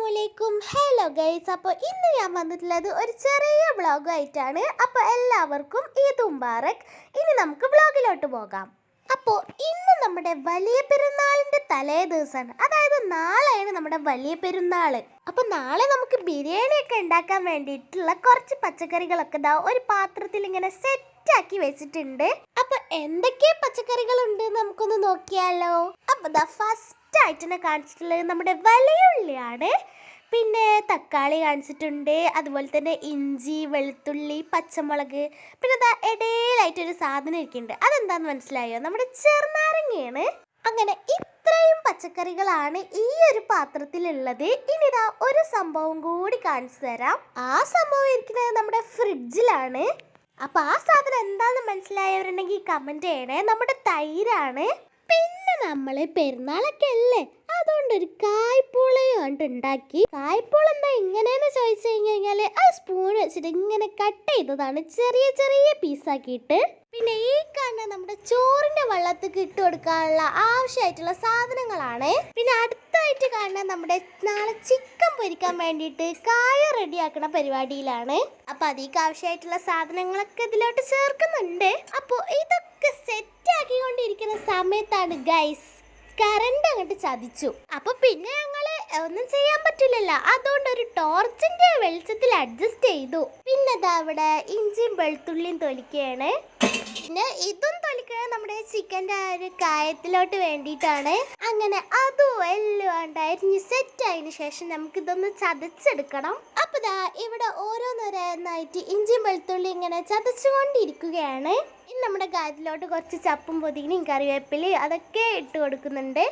അസ്സലാമലൈക്കും. Hello guys അപ്പോൾ ഇന്ന് ഞാൻ വന്നിട്ടുള്ളത് ഒരു ചെറിയ വ്ളോഗായിട്ടാണ്. അപ്പോൾ എല്ലാവർക്കും ഈ മുബാറക്. ഇനി നമുക്ക് വ്ളോഗിലോട്ട് പോകാം. അപ്പോൾ ഇന്ന് നമ്മുടെ വലിയ പെരുന്നാളിന്റെ തലേ ദിവസമാണ്. അതായത് നാളെയാണ് നമ്മുടെ വലിയ പെരുന്നാൾ. അപ്പോൾ നാളെ നമുക്ക് ബിരിയാണിയൊക്കെ ഉണ്ടാക്കാൻ വേണ്ടിയിട്ടുള്ള കുറച്ച് പച്ചക്കറികളൊക്കെ ഇതാ ഒരു പാത്രത്തിൽ ഇങ്ങനെ സെറ്റ് ആക്കി വെച്ചിട്ടുണ്ട്. അപ്പോൾ എന്തൊക്കെ പച്ചക്കറികളുണ്ട് നമുക്കൊന്ന് നോക്കിയാലോ? അപ്പൊ ദാ ഫസ്റ്റ് ആയിട്ട് കാണിച്ചിട്ടുള്ളത് നമ്മുടെ വലയുള്ളിയാണ്. പിന്നെ തക്കാളി കാണിച്ചിട്ടുണ്ട്. അതുപോലെ തന്നെ ഇഞ്ചി വെളുത്തുള്ളി പച്ചമുളക് പിന്നെ ദാ ഇടയിലായിട്ടൊരു സാധനം ഇരിക്കുന്നുണ്ട്. അതെന്താന്ന് മനസ്സിലായോ? നമ്മുടെ ചെറുനാരങ്ങയാണ്. അങ്ങനെ ഇത്രയും പച്ചക്കറികളാണ് ഈ ഒരു പാത്രത്തിലുള്ളത്. ഇനി ഇതാ ഒരു സംഭവം കൂടി കാണിച്ചു തരാം. ആ സംഭവം ഇരിക്കുന്നത് നമ്മുടെ ഫ്രിഡ്ജിലാണ്. അപ്പൊ ആ സാധനം എന്താണെന്ന് മനസ്സിലായവരുണ്ടെങ്കിൽ കമന്റ് ചെയ്യണേ. നമ്മുടെ തൈരാണ്. പിന്നെ നമ്മൾ പെരുന്നാളൊക്കെ അല്ലേ അതുകൊണ്ട് ഒരു കായ്പോളയും കൊണ്ട് ഉണ്ടാക്കി. കായ്പോള എന്താ ഇങ്ങനെയെന്ന് ചോദിച്ചു കഴിഞ്ഞു കഴിഞ്ഞാൽ ആ സ്പൂൺ വെച്ചിട്ട് ഇങ്ങനെ കട്ട് ചെയ്തതാണ് ചെറിയ ചെറിയ പീസാക്കിയിട്ട് പിന്നെ ഈ കാണുന്ന നമ്മുടെ ചോറിന്റെ വെള്ളത്തിൽ ഇട്ട് കൊടുക്കാനുള്ള ആവശ്യമായിട്ടുള്ള സാധനങ്ങളാണ്. പിന്നെ അടുത്തായിട്ട് കാണുന്ന നമ്മുടെ നാളെ ചിക്കൻ പൊരിക്കാൻ വേണ്ടിയിട്ട് കായ റെഡിയാക്കണ പരിപാടിയിലാണ്. അപ്പൊ അതിക്ക് ആവശ്യമായിട്ടുള്ള സാധനങ്ങളൊക്കെ ഇതിലോട്ട് ചേർക്കുന്നുണ്ട്. അപ്പോൾ ഇതൊക്കെ സെറ്റ് ആക്കിക്കൊണ്ടിരിക്കുന്ന സമയത്താണ് ഗൈസ് കറണ്ട് അങ്ങോട്ട് ചതിച്ചു. അപ്പൊ പിന്നെ ഞങ്ങൾ ഒന്നും ചെയ്യാൻ പറ്റില്ലല്ലോ. അതുകൊണ്ട് ഒരു ടോർച്ചിന്റെ വെളിച്ചത്തിൽ അഡ്ജസ്റ്റ് ചെയ്തു. പിന്നെ അവിടെ ഇഞ്ചിയും വെളുത്തുള്ളിയും തൊലിക്കുകയാണ് പിന്നെ ഇതും തൊലിക്കണ നമ്മുടെ ചിക്കന്റെ ആ ഒരു കായത്തിലോട്ട് വേണ്ടിയിട്ടാണ്. അങ്ങനെ അതും എല്ലാം ഉണ്ടായിരുന്നു. സെറ്റ് ആയതിന് ശേഷം നമുക്ക് ഇതൊന്ന് ചതച്ചെടുക്കണം. അപ്പൊ ദാ ഇവിടെ ഓരോന്നോരോന്നായിട്ട് ഇഞ്ചിയും വെളുത്തുള്ളി ഇങ്ങനെ ചതച്ചുകൊണ്ടിരിക്കുകയാണ്. ഇനി നമ്മുടെ കാര്യത്തിലോട്ട് കുറച്ച് ചപ്പും പൊതിനും കറിവേപ്പിലയും അതൊക്കെ ഇട്ട് കൊടുക്കുന്നുണ്ട്.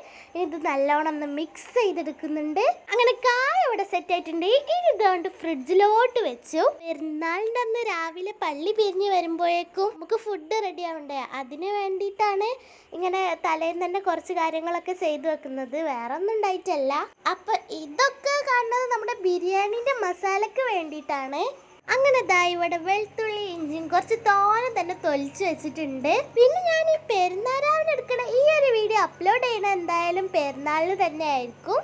ഇത് നല്ലോണം ഒന്ന് മിക്സ് ചെയ്തെടുക്കുന്നുണ്ട്. അങ്ങനെ കായ ഇവിടെ സെറ്റ് ആയിട്ടുണ്ട്. ഇനി ഇതുകൊണ്ട് ഫ്രിഡ്ജിലോട്ട് വെച്ചു. പെരുന്നാളിന്റെ അന്ന് രാവിലെ പള്ളി പിരിഞ്ഞ് വരുമ്പോഴേക്കും നമുക്ക് ഫുഡ് റെഡി ആവണ്ടേ. അതിന് വേണ്ടിയിട്ടാണ് ഇങ്ങനെ തലേന്ന് തന്നെ കുറച്ച് കാര്യങ്ങളൊക്കെ ചെയ്തു വെക്കുന്നത്. വേറെ ഒന്നും ഉണ്ടായിട്ടല്ല. അപ്പൊ ഇതൊക്കെ കാണുന്നത് നമ്മുടെ ബിരിയാണിന്റെ മസാലക്ക് വേണ്ടിയിട്ടാണ്. അങ്ങനെ ദാ ഇവിടെ വെളുത്തുള്ളി ഇഞ്ചിയും കുറച്ച് തോനെ തന്നെ തൊലിച്ച് വെച്ചിട്ടുണ്ട്. പിന്നെ ഞാൻ ഈ പെരുന്നാരാവിനെടുക്കണ ഈ ഒരു വീഡിയോ അപ്ലോഡ് ചെയ്യണ എന്തായാലും പെരുന്നാളിന് തന്നെ ആയിരിക്കും.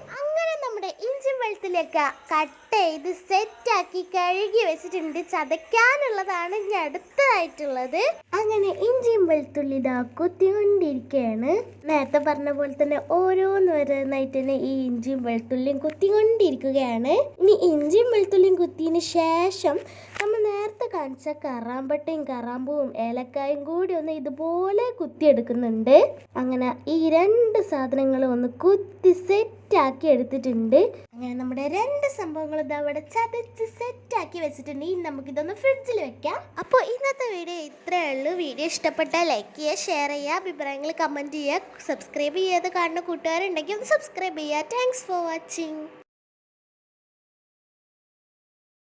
വെളുത്തുള്ളിയൊക്കെ കട്ട് ചെയ്ത് സെറ്റ് ആക്കി കഴുകി വെച്ചിട്ടുണ്ട്. ചതയ്ക്കാനുള്ളതാണ് ഇനി അടുത്തതായിട്ടുള്ളത്. അങ്ങനെ ഇഞ്ചിയും വെളുത്തുള്ളി ഇതാ കുത്തിക്കൊണ്ടിരിക്കുകയാണ്. നേരത്തെ പറഞ്ഞ പോലെ തന്നെ ഓരോന്ന് വരുന്നതായിട്ട് തന്നെ ഈ ഇഞ്ചിയും വെളുത്തുള്ളിയും കുത്തിക്കൊണ്ടിരിക്കുകയാണ്. ഇനി ഇഞ്ചിയും വെളുത്തുള്ളിയും കുത്തിയതിന് ശേഷം നമ്മൾ നേരത്തെ കാണിച്ച കറാമ്പട്ടയും കറാമ്പൂവും ഏലക്കായും കൂടി ഒന്ന് ഇതുപോലെ കുത്തിയെടുക്കുന്നുണ്ട്. അങ്ങനെ ഈ രണ്ട് സാധനങ്ങളും ഒന്ന് കുത്തി സെറ്റ് ആക്കി എടുത്തിട്ടുണ്ട്. അങ്ങനെ നമ്മുടെ രണ്ട് സംഭവങ്ങൾ ഇതാ അവിടെ ചതച്ച് സെറ്റ് ആക്കി വെച്ചിട്ടുണ്ട്. ഇനി നമുക്ക് ഇതൊന്ന് ഫ്രിഡ്ജിൽ വെക്കാം. അപ്പോൾ ഇന്നത്തെ വീഡിയോ ഇത്രയേ ഉള്ളൂ. വീഡിയോ ഇഷ്ടപ്പെട്ടാൽ ലൈക്ക് ചെയ്യുക ഷെയർ ചെയ്യുക അഭിപ്രായങ്ങൾ കമന്റ് ചെയ്യുക സബ്സ്ക്രൈബ് ചെയ്യാതെ കാണുന്ന കൂട്ടുകാരുണ്ടെങ്കിൽ ഒന്ന് സബ്സ്ക്രൈബ് ചെയ്യുക. Thanks for watching